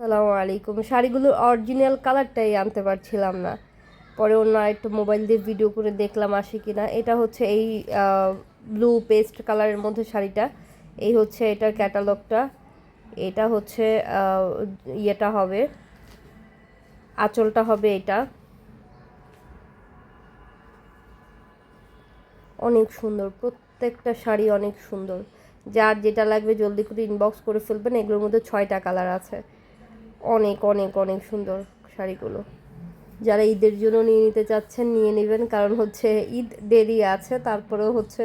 আসসালামু আলাইকুম। শাড়িগুলোর অরিজিনাল কালারটাই আনতে পারছিলাম না। পরে অন্য একটু মোবাইল দিয়ে ভিডিও করে দেখলাম আসে কি না এটা হচ্ছে এই ব্লু পেস্ট কালারের মধ্যে শাড়িটা। এই হচ্ছে এটার ক্যাটালগটা এটা হচ্ছে ইয়েটা হবে, আঁচলটা হবে এটা। অনেক সুন্দর, প্রত্যেকটা শাড়ি অনেক সুন্দর। যার যেটা লাগবে জলদি করে ইনবক্স করে ফেলবেন। এগুলোর মধ্যে ছয়টা কালার আছে। অনেক অনেক অনেক সুন্দর শাড়িগুলো। যারা ঈদের জন্য নিয়ে নিতে চাচ্ছেন, নিয়ে নেবেন। কারণ হচ্ছে ঈদ দেরি আছে, তারপরেও হচ্ছে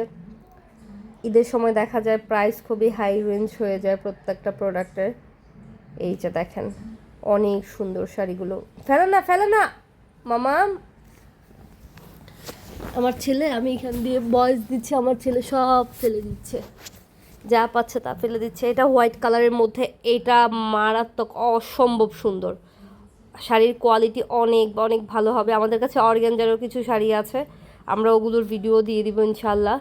ঈদের সময় দেখা যায় প্রাইস খুবই হাই রেঞ্জ হয়ে যায় প্রত্যেকটা প্রোডাক্টের এই যে দেখেন, অনেক সুন্দর শাড়িগুলো। ফেলো না ফেলো না! মামা! আমার ছেলে, আমি এখান দিয়ে বয়স দিচ্ছি, আমার ছেলে সব ফেলে দিচ্ছে। যা পাচ্ছে তা ফেলে দিচ্ছে। এটা হোয়াইট কালারের মধ্যে, এটা মারাত্মক অসম্ভব সুন্দর। শাড়ির কোয়ালিটি অনেক অনেক ভালো হবে। আমাদের কাছে অর্গ্যানজারও কিছু শাড়ি আছে। আমরা ওগুলোর ভিডিও দিয়ে দিব ইনশাল্লাহ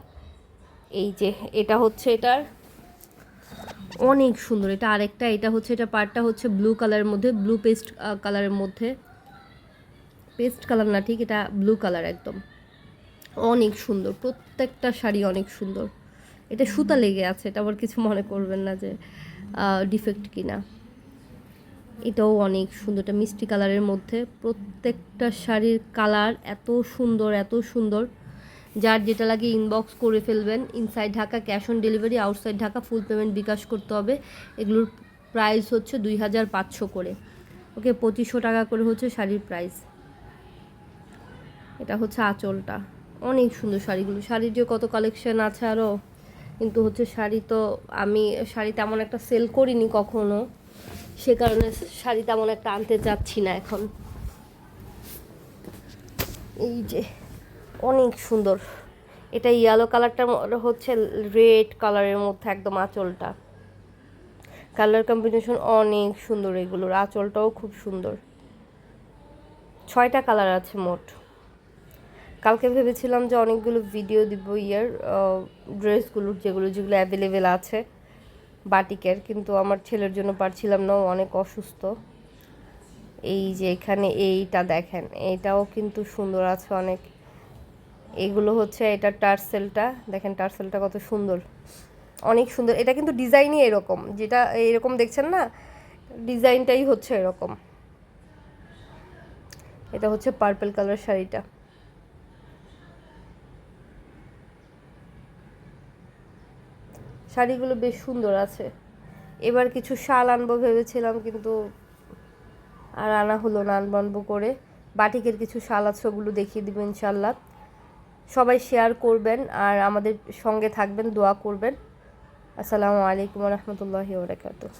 এই যে, এটা হচ্ছে এটার। অনেক সুন্দর। এটা আরেকটা, এটা হচ্ছে, এটা পার্টটা হচ্ছে ব্লু কালারের মধ্যে ব্লু পেস্ট কালারের মধ্যে। পেস্ট কালার না, ঠিক? এটা ব্লু কালার একদম। অনেক সুন্দর। প্রত্যেকটা শাড়ি অনেক সুন্দর। এটা সুতা লেগে আছে, এটা আবার কিছু মনে করবেন না যে ডিফেক্ট কিনা। এটাও অনেক সুন্দর, এটা মিষ্টি কালারের মধ্যে। প্রত্যেকটা শাড়ির কালার এত সুন্দর এত সুন্দর। যার যেটা লাগে ইনবক্স করে ফেলবেন। Inside Dhaka cash on delivery outside Dhaka full payment bKash করতে হবে। এগুলোর প্রাইস হচ্ছে দুই হাজার পাঁচশো করে। ওকে, পঁচিশশো টাকা করে হচ্ছে শাড়ির প্রাইস এটা হচ্ছে আঁচলটা। অনেক সুন্দর শাড়িগুলো। শাড়ির যে কত কালেকশন আছে আরও কিন্তু হচ্ছে শাড়ি তো আমি শাড়ি তেমন একটা সেল করিনি কখনো। সে কারণে শাড়ি তেমন একটা আনতে চাচ্ছি না এখন। এই যে, অনেক সুন্দর। এটা ইয়েলো কালারটা হচ্ছে রেড কালারের মধ্যে একদম আঁচলটা। কালার কম্বিনেশন অনেক সুন্দর এগুলোর, আঁচলটাও খুব সুন্দর। ছয়টা কালার আছে মোট। কালকে ভেবেছিলাম যে অনেকগুলো ভিডিও দিব ইয়ার ড্রেসগুলোর যেগুলো যেগুলো অ্যাভেলেবেল আছে, বাটিকের, কিন্তু আমার ছেলের জন্য পারছিলাম না অনেক অসুস্থ। এই যে এখানে এইটা দেখেন এইটাও কিন্তু সুন্দর আছে অনেক। এগুলো হচ্ছে এটা টার্সেলটা, দেখেন টার্সেলটা কত সুন্দর। অনেক সুন্দর, এটা কিন্তু ডিজাইনই এরকম, যেটা এরকম দেখছেন না ডিজাইনটাই হচ্ছে এরকম। এটা হচ্ছে পার্পল কালার শাড়িটা। শাড়িগুলো বেশ সুন্দর আছে। এবার কিছু শাল আনব ভেবেছিলাম, কিন্তু আর আনা হলো না, আনব করে। বাটিকের কিছু শাল আছে, ওগুলো দেখিয়ে দেবো ইনশাল্লাহ সবাই শেয়ার করবেন আর আমাদের সঙ্গে থাকবেন, দোয়া করবেন। আসসালামু আলাইকুম রহমতুল্লাহি ওবরাকাতুহ